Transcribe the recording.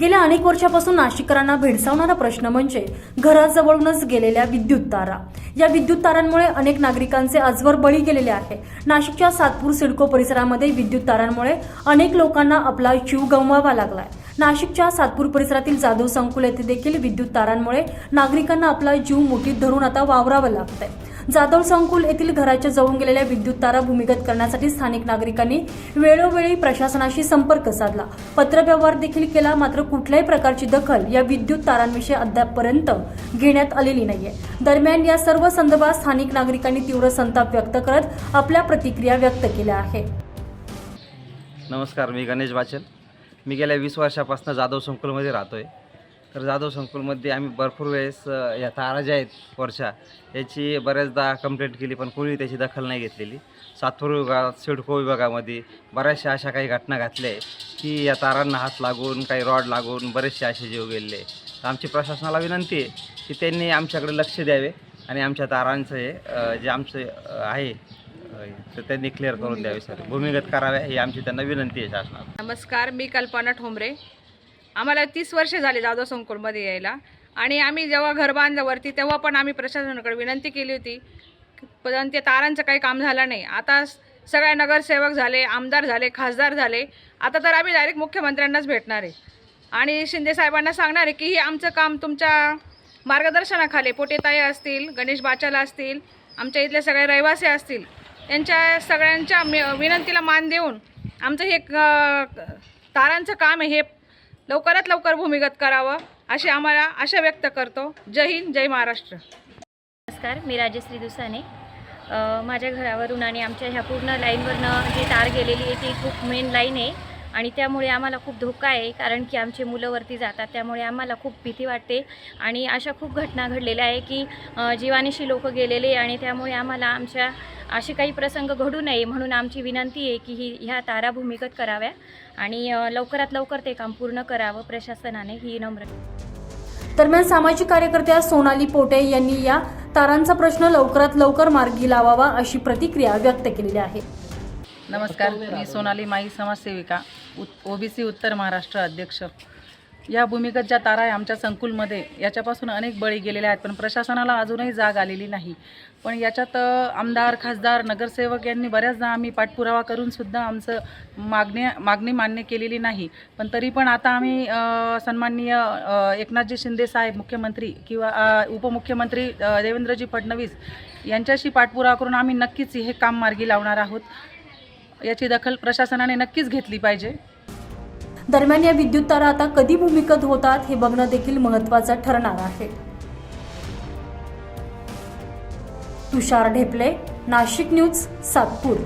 गेल्या अनेक वर्षापासून नाशिककरांना भेडसावणारा प्रश्न म्हणजे घराजवळूनच गेलेल्या विद्युत तारा. या विद्युत तारांमुळे अनेक नागरिकांचे आजवर बळी गेलेले आहे. नाशिकच्या सातपूर सिडको परिसरामध्ये विद्युत तारांमुळे अनेक लोकांना आपला जीव गमवावा लागलाय. नाशिकच्या सातपूर परिसरातील जाधव संकुल येथे देखील विद्युत तारांमुळे नागरिकांना आपला जीव मुठीत धरून आता वावरावं लागतंय. जाधव संकुल येथील घराच्या जवळून गेलेल्या विद्युत तारा भूमिगत करण्यासाठी स्थानिक नागरिकांनी वेळोवेळी प्रशासनाशी संपर्क साधला. पत्रव्यवहार देखील केला मात्र कुठल्याही प्रकारची दखल या विद्युत तारांविषयी अद्यापपर्यंत घेण्यात आलेली नाहीये. दरम्यान या सर्व संदर्भात स्थानिक नागरिकांनी तीव्र संताप व्यक्त करत आपल्या प्रतिक्रिया व्यक्त केल्या आहे नमस्कार मी गणेश वाचन मी गेल्या वीस वर्षापासून जाधव संकुलमध्ये राहतो आहे तर जाधव संकुलमध्ये आम्ही भरपूर वेळेस या तारा ज्या आहेत वर्षा याची बऱ्याचदा कंप्लेंट केली पण कोणी त्याची दखल नाही घेतलेली. सातपूर विभागात सिडको विभागामध्ये बऱ्याचशा अशा काही घटना घातल्या आहे की या तारांना हात लागून काही रॉड लागून बरेचसे असे जीव गेलेले तर आमची प्रशासनाला विनंती आहे की त्यांनी आमच्याकडे लक्ष द्यावे आणि आमच्या तारांचं हे जे आमचं आहे तर त्यांनी क्लिअर करून द्यावे सर. भूमिगत कराव्या ही आमची त्यांना विनंती आहे शासनाला. नमस्कार मी कल्पना ठोंबरे. आम्हाला तीस वर्ष झाले जाधव संकुलमध्ये यायला. आणि आम्ही जेव्हा घर बांधल्यावरती तेव्हा पण आम्ही प्रशासनाकडे विनंती केली होती पण ते तारांचं काही काम झालं नाही. आता सगळे नगरसेवक झाले आमदार झाले खासदार झाले. आता तर आम्ही डायरेक्ट मुख्यमंत्र्यांनाच भेटणार आहे. आणि शिंदे साहेबांना सांगणार आहे की हे आमचं काम तुमच्या मार्गदर्शनाखाली पोटेताई असतील गणेश बाचाला असतील आमच्या इथले सगळे रहिवासी असतील यांच्या सगळ्यांच्या विनंतीला मान देऊन आमचं हे तारांचं काम आहे हे लवकरात लवकर भूमिगत करावं अशी आम्हाला आशा व्यक्त करतो. जय हिंद जय महाराष्ट्र. नमस्कार मी राजश्री दुसाने. माझ्या घरावरून आणि आमच्या ह्या पूर्ण लाईनवरनं जी तार गेलेली आहे ती खूप मेन लाईन आहे. आणि त्यामुळे आम्हाला खूप धोका आहे कारण की आमचे मुलं वरती जातात त्यामुळे आम्हाला खूप भीती वाटते. आणि अशा खूप घटना घडलेल्या आहे की अ, जीवानिशी लोक गेलेले आणि त्यामुळे आम्हाला आमच्या असे काही प्रसंग घडू नये म्हणून आमची विनंती आहे की ही ह्या तारा भूमिगत कराव्या आणि लवकरात लवकर ते काम पूर्ण करावं प्रशासनाने ही नम्र दरम्यान सामाजिक कार्यकर्त्या सोनाली पोटे यांनी या तारांचा प्रश्न लवकरात लवकर मार्गी लावावा अशी प्रतिक्रिया व्यक्त केलेली आहे. नमस्कार मी सोनाली माई समाजसेविका उत ओबीसी उत्तर महाराष्ट्र अध्यक्ष. या भूमिगत ज्या तारा आहे आमच्या संकुलमध्ये. याच्यापासून अनेक बळी गेलेले आहेत पण प्रशासनाला अजूनही जाग आलेली नाही. पण याच्यात आमदार खासदार नगरसेवक यांनी बऱ्याचदा आम्ही पाठपुरावा करून सुद्धा आमचं मागणी मागणी मान्य केलेली नाही. पण तरी पण आता आम्ही सन्माननीय एकनाथजी शिंदे साहेब मुख्यमंत्री किंवा उपमुख्यमंत्री देवेंद्रजी फडणवीस यांच्याशी पाठपुरावा करून आम्ही नक्कीच हे काम मार्गी लावणार आहोत. याची दखल प्रशासनाने नक्कीच घेतली पाहिजे. दरम्यान या विद्युत तारा आता कधी भूमिगत होतात हे बघणं देखील महत्त्वाचं ठरणार आहे. तुषार ढेपले नाशिक न्यूज सातपूर.